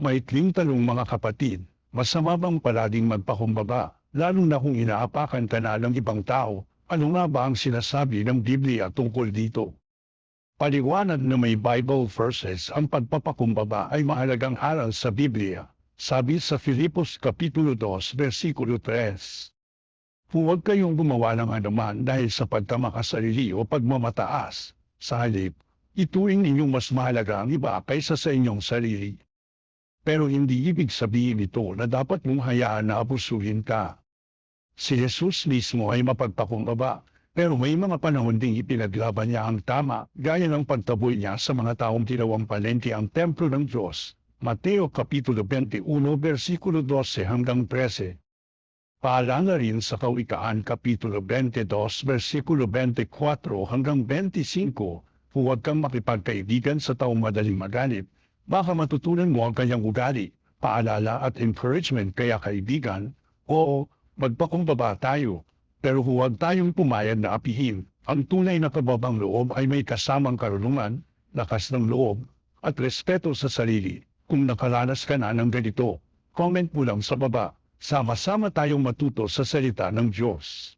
Maikling tanong mga kapatid, masama bang palaging magpakumbaba, lalo na kung inaapakan ka na ng ibang tao, ano nga ba ang sinasabi ng Biblia tungkol dito? Paliwanag na may Bible verses ang pagpapakumbaba ay mahalagang aral sa Biblia, sabi sa Filipos Kapitulo 2 versikulo 3. Huwag kayong gumawa ng anuman dahil sa pagkamakasarili o pagmamataas. Sa halip, ituring ninyong mas mahalaga ang iba kaysa sa inyong sarili. Pero hindi ibig sabihin ito na dapat mong hayaan na abusuhin ka. Si Jesus mismo ay mapagpakumbaba, pero may mga panahon ding ipinaglaban niya ang tama, gaya ng pagtaboy niya sa mga taong tinawang palente ang templo ng Diyos. Mateo Kapitulo 21 versikulo 12 hanggang 13. Paalala rin sa Kawikaan Kapitulo 22 versikulo 24 hanggang 25, huwag kang makipagkaibigan sa taong madaling magalit, baka matutunan mo ang kanyang ugali, paalala at encouragement kaya kaibigan, oo, magpakumbaba tayo, pero huwag tayong pumayag na apihin. Ang tunay na kababang loob ay may kasamang karunungan, lakas ng loob, at respeto sa sarili. Kung nakaranas ka na ng ganito, comment mo lang sa baba. Sama-sama tayong matuto sa salita ng Diyos.